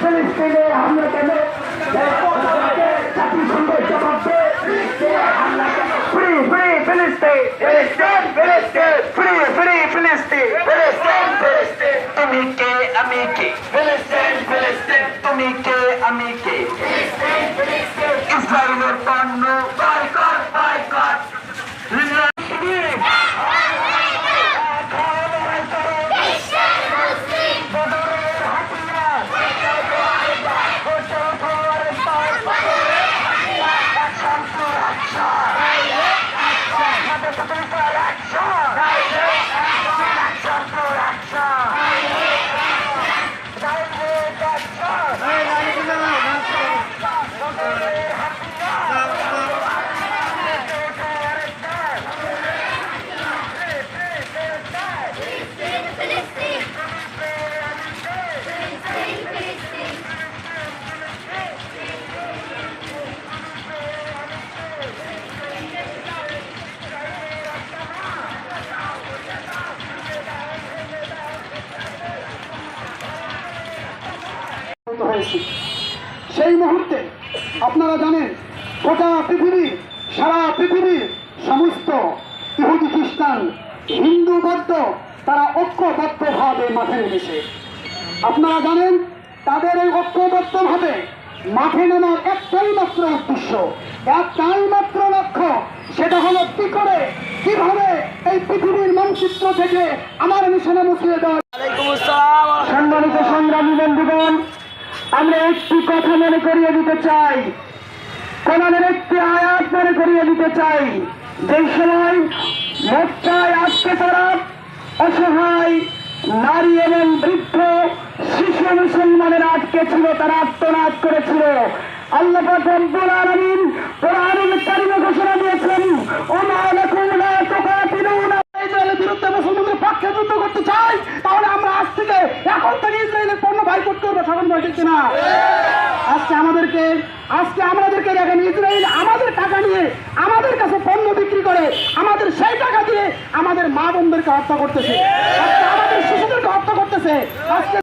ফিলিস্তিনে হামলা কেন? জাতিসংঘের জবাব দে। হামলা কেন? ফ্রি ফ্রি ফিলিস্তিন ফিলিস্তিন ফিলিস্তিন ফ্রি ফ্রি ফিলিস্তিন ফিলিস্তিন ফিলিস্তিন তুমি আমি কে? আমি কে? ইসরায়েলের পণ্য আহত হয়েছি। সেই মুহূর্তে আপনারা জানেন গোটা পৃথিবীর সারা পৃথিবীর সমস্ত ইহুদি খ্রিস্টান হিন্দু বৌদ্ধ তারা ঐক্যবদ্ধভাবে মাঠে নেমেছে। আপনারা জানেন তাদের এই ঐক্যবদ্ধভাবে মাঠে নামার একটাই মাত্র উদ্দেশ্য। একটাই মাত্র লক্ষ্য সেটা হলো কি করে কীভাবে এই পৃথিবীর মানচিত্র থেকে আমার মিশনে মুছিয়ে দেওয়া সম্মানিত সংগ্রামী বন্ধুগণ আমরা একটি কথা মনে করিয়ে দিতে চাই। কোরআনের একটি আয়াত মনে করিয়ে দিতে চাই। যে সময় মোর্চায় আজকে তারা অসহায় নারী এবং বৃদ্ধ, শিশু, মুসলমানের আটকে ছিল, তারা আত্মনাদ করেছিল। আল্লাহ রব্বুল আলামিন কোরআনুল ঘোষণা দিয়েছেন, ওমা লাকুম লা তুকাতিলুনা। ইসরায়েলের বিরুদ্ধে মুসলমানদের পক্ষে যুদ্ধ করতে চাই, তাহলে থেকে এখন থেকে ইসরায়েলের পণ্য বাইকট করব তখন বলছে না আজকে আমাদেরকে আজকে আমাদেরকে দেখেন, ইসরায়েল আমাদের টাকা নিয়ে আমাদের কাছে পণ্য বিক্রি করে, আমাদের সেই টাকা দিয়ে আমাদের মা বোনদেরকে হত্যা করতেছে। আজকে আমাদের শিশুদেরকে হত্যা করতেছে। আজকে